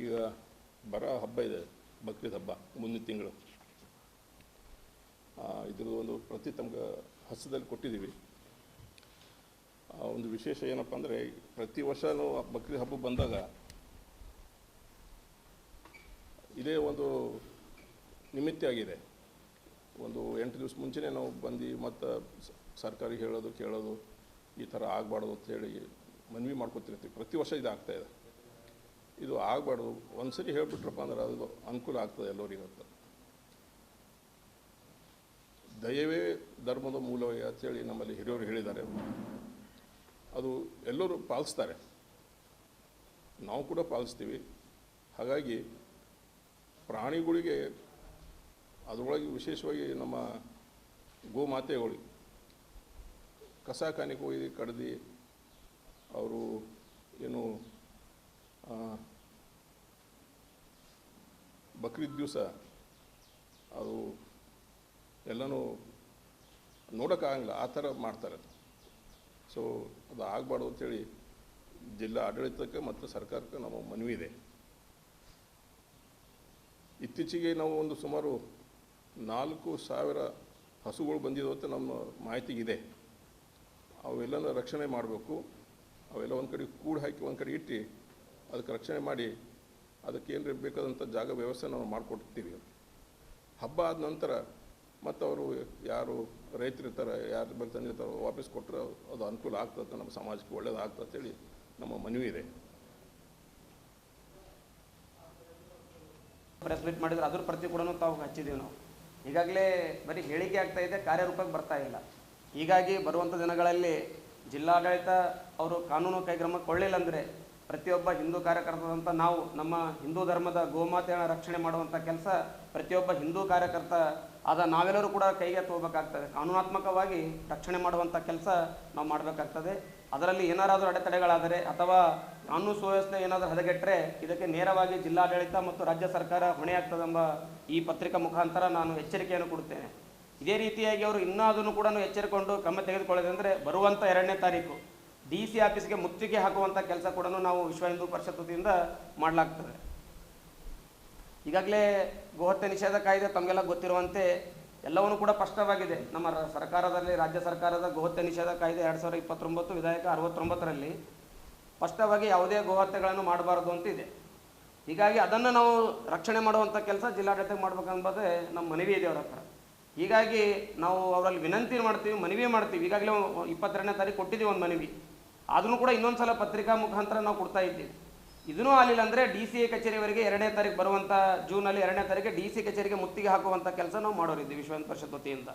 ಈಗ ಬರ ಹಬ್ಬ ಇದೆ ಬಕ್ರೀದ್ ಹಬ್ಬ, ಮುಂದಿನ ತಿಂಗಳು. ಇದ್ರದ್ದು ಒಂದು ಪ್ರತಿ ತಮ್ಗೆ ಹಸ್ತದಲ್ಲಿ ಕೊಟ್ಟಿದ್ದೀವಿ. ಒಂದು ವಿಶೇಷ ಏನಪ್ಪ ಅಂದರೆ, ಪ್ರತಿ ವರ್ಷವೂ ಬಕ್ರೀದ್ ಹಬ್ಬ ಬಂದಾಗ ಇದೇ ಒಂದು ನಿಮಿತ್ತ ಆಗಿದೆ. ಒಂದು ಎಂಟು ದಿವಸ ಮುಂಚೆನೇ ನಾವು ಬಂದು ಮತ್ತು ಸರ್ಕಾರಿ ಹೇಳೋದು, ಕೇಳೋದು, ಈ ಥರ ಆಗಬಾರ್ದು ಅಂತೇಳಿ ಮನವಿ ಮಾಡ್ಕೊತಿರ್ತೀವಿ. ಪ್ರತಿ ವರ್ಷ ಇದಾಗ್ತಾಯಿದೆ ಇದೆ ಆಗಬಾರ್ದು. ಒಂದು ಸರಿ ಹೇಳ್ಬಿಟ್ರಪ್ಪ ಅಂದ್ರೆ ಅದು ಅನುಕೂಲ ಆಗ್ತದೆ ಎಲ್ಲರಿಗೂ ಅಂತ. ದಯವೇ ಧರ್ಮದ ಮೂಲವೇ ಅಂತೇಳಿ ನಮ್ಮಲ್ಲಿ ಹಿರಿಯವರು ಹೇಳಿದ್ದಾರೆ. ಅದು ಎಲ್ಲರೂ ಪಾಲಿಸ್ತಾರೆ. ನಾವು ಕೂಡ ಪಾಲಿಸ್ತೀವಿ. ಹಾಗಾಗಿ ಪ್ರಾಣಿಗಳಿಗೆ ಅದರೊಳಗೆ ವಿಶೇಷವಾಗಿ ನಮ್ಮ ಗೋಮಾತೆಗಳಿಗೆ ಕಸ ಕಾನಿಗೆ ಹೋಗಿ ಕಡ್ದು, ಅವರು ಏನು ಆ, ಬಕ್ರೀದ್ ದಿವಸ. ಅದು ಎಲ್ಲನೂ ನೋಡೋಕ್ಕಾಗಂಗಿಲ್ಲ, ಆ ಥರ ಮಾಡ್ತಾರೆ. ಸೊ ಅದು ಆಗಬಾರ್ದು ಅಂತೇಳಿ ಜಿಲ್ಲಾ ಆಡಳಿತಕ್ಕೆ ಮತ್ತು ಸರ್ಕಾರಕ್ಕೆ ನಮ್ಮ ಮನವಿ ಇದೆ. ಇತ್ತೀಚೆಗೆ ನಾವು ಒಂದು ಸುಮಾರು ನಾಲ್ಕು ಸಾವಿರ ಹಸುಗಳು ಬಂದಿದ್ದಾವೆ ಅಂತ ನಮ್ಮ ಮಾಹಿತಿಗಿದೆ ಅವೆಲ್ಲನ ರಕ್ಷಣೆ ಮಾಡಬೇಕು. ಅವೆಲ್ಲ ಒಂದು ಕಡೆ ಕೂಡು ಹಾಕಿ ಒಂದು ಕಡೆ ಇಟ್ಟು ಅದಕ್ಕೆ ರಕ್ಷಣೆ ಮಾಡಿ ಅದಕ್ಕೆ ಏನಾರ ಬೇಕಾದಂಥ ಜಾಗ ವ್ಯವಸ್ಥೆ ನಾವು ಮಾಡಿಕೊಡ್ತೀವಿ ಹಬ್ಬ ಆದ ನಂತರ ಮತ್ತು ಅವರು ಯಾರು ರೈತರು ಇರ್ತಾರೆ, ಯಾರು ಬಂದು ತಂದಿರ್ತಾರೋ ವಾಪಸ್ ಕೊಟ್ಟರೆ ಅದು ಅನುಕೂಲ ಆಗ್ತದೆ ನಮ್ಮ ಸಮಾಜಕ್ಕೆ ಒಳ್ಳೇದಾಗ್ತದೆ ಅಂತೇಳಿ ನಮ್ಮ ಮನವಿ ಇದೆ. ಪ್ರೆಸ್ ಮಾಡಿದ್ರೆ ಅದ್ರ ಪ್ರತಿ ಕೂಡ ತಾವು ಹಚ್ಚಿದ್ದೀವಿ ನಾವು. ಈಗಾಗಲೇ ಬರೀ ಹೇಳಿಕೆ ಆಗ್ತಾ ಇದೆ, ಕಾರ್ಯರೂಪಕ್ಕೆ ಬರ್ತಾ ಇಲ್ಲ. ಹೀಗಾಗಿ ಬರುವಂಥ ದಿನಗಳಲ್ಲಿ ಜಿಲ್ಲಾಡಳಿತ ಅವರು ಕಾನೂನು ಕೈಕ್ರಮ ಕೊಳ್ಳಿಲ್ಲ ಅಂದರೆ ಪ್ರತಿಯೊಬ್ಬ ಹಿಂದೂ ಕಾರ್ಯಕರ್ತರಂತ ನಾವು ನಮ್ಮ ಹಿಂದೂ ಧರ್ಮದ ಗೋಮಾತೆಯನ್ನು ರಕ್ಷಣೆ ಮಾಡುವಂಥ ಕೆಲಸ ಪ್ರತಿಯೊಬ್ಬ ಹಿಂದೂ ಕಾರ್ಯಕರ್ತ ಆದ ನಾವೆಲ್ಲರೂ ಕೂಡ ಕೈಗೆ ತಗೋಬೇಕಾಗ್ತದೆ. ಕಾನೂನಾತ್ಮಕವಾಗಿ ರಕ್ಷಣೆ ಮಾಡುವಂಥ ಕೆಲಸ ನಾವು ಮಾಡಬೇಕಾಗ್ತದೆ. ಅದರಲ್ಲಿ ಏನಾರಾದರೂ ಅಡೆತಡೆಗಳಾದರೆ ಅಥವಾ ಕಾನೂನು ಸುವ್ಯವಸ್ಥೆ ಏನಾದರೂ ಹದಗೆಟ್ಟರೆ ಇದಕ್ಕೆ ನೇರವಾಗಿ ಜಿಲ್ಲಾಡಳಿತ ಮತ್ತು ರಾಜ್ಯ ಸರ್ಕಾರ ಹೊಣೆಯಾಗ್ತದೆಂಬ ಈ ಪತ್ರಿಕಾ ಮುಖಾಂತರ ನಾನು ಎಚ್ಚರಿಕೆಯನ್ನು ಕೊಡುತ್ತೇನೆ. ಇದೇ ರೀತಿಯಾಗಿ ಅವರು ಇನ್ನೂ ಅದನ್ನು ಕೂಡ ಎಚ್ಚರಿಕೊಂಡು ಕ್ರಮ ತೆಗೆದುಕೊಳ್ಳೋದಂದರೆ ಬರುವಂಥ ಎರಡನೇ ತಾರೀಕು. ಡಿ ಸಿ ಆಫೀಸ್ಗೆ ಮುತ್ತಿಗೆ ಹಾಕುವಂಥ ಕೆಲಸ ಕೂಡ ನಾವು ವಿಶ್ವ ಹಿಂದೂ ಪರಿಷತ್ ವತಿಯಿಂದ ಮಾಡಲಾಗ್ತದೆ. ಈಗಾಗಲೇ ಗೋಹತ್ಯೆ ನಿಷೇಧ ಕಾಯ್ದೆ ತಮಗೆಲ್ಲ ಗೊತ್ತಿರುವಂತೆ ಎಲ್ಲವನ್ನೂ ಕೂಡ ಸ್ಪಷ್ಟವಾಗಿದೆ. ನಮ್ಮ ಸರ್ಕಾರದಲ್ಲಿ, ರಾಜ್ಯ ಸರ್ಕಾರದ ಗೋಹತ್ಯೆ ನಿಷೇಧ ಕಾಯ್ದೆ ಎರಡು ಸಾವಿರದ ಇಪ್ಪತ್ತೊಂಬತ್ತು, ವಿಧಾಯಕ ಅರವತ್ತೊಂಬತ್ತರಲ್ಲಿ ಸ್ಪಷ್ಟವಾಗಿ ಯಾವುದೇ ಗೋಹತ್ಯೆಗಳನ್ನು ಮಾಡಬಾರದು ಅಂತ ಇದೆ. ಹೀಗಾಗಿ ಅದನ್ನು ನಾವು ರಕ್ಷಣೆ ಮಾಡುವಂಥ ಕೆಲಸ ಜಿಲ್ಲಾಡಳಿತ ಮಾಡ್ಬೇಕಂಬುದೇ ನಮ್ಮ ಮನವಿ ಇದೆ ಅವರ ಹತ್ರ. ಹೀಗಾಗಿ ನಾವು ಅವರಲ್ಲಿ ವಿನಂತಿ ಮಾಡ್ತೀವಿ, ಮನವಿ ಮಾಡ್ತೀವಿ. ಈಗಾಗಲೇ ಇಪ್ಪತ್ತೆರಡನೇ ತಾರೀಕು ಕೊಟ್ಟಿದ್ದೀವಿ ಒಂದು ಮನವಿ. ಆದ್ರೂ ಕೂಡ ಇನ್ನೊಂದು ಸಲ ಪತ್ರಿಕಾ ಮುಖಾಂತರ ನಾವು ಕೊಡ್ತಾ ಇದ್ದೀವಿ. ಇದನ್ನೂ ಆಗಲಿಲ್ಲ ಅಂದರೆ ಡಿ ಸಿ ಎ ಕಚೇರಿವರೆಗೆ ಎರಡನೇ ತಾರೀಕು ಬರುವಂಥ ಜೂನಲ್ಲಿ ಎರಡನೇ ತಾರೀಕು ಡಿ ಸಿ ಕಚೇರಿಗೆ ಮುತ್ತಿಗೆ ಹಾಕುವಂಥ ಕೆಲಸ ನಾವು ಮಾಡೋರಿದ್ದೀವಿ ವಿಶ್ವ ಪರಿಷತ್ ವತಿಯಿಂದ.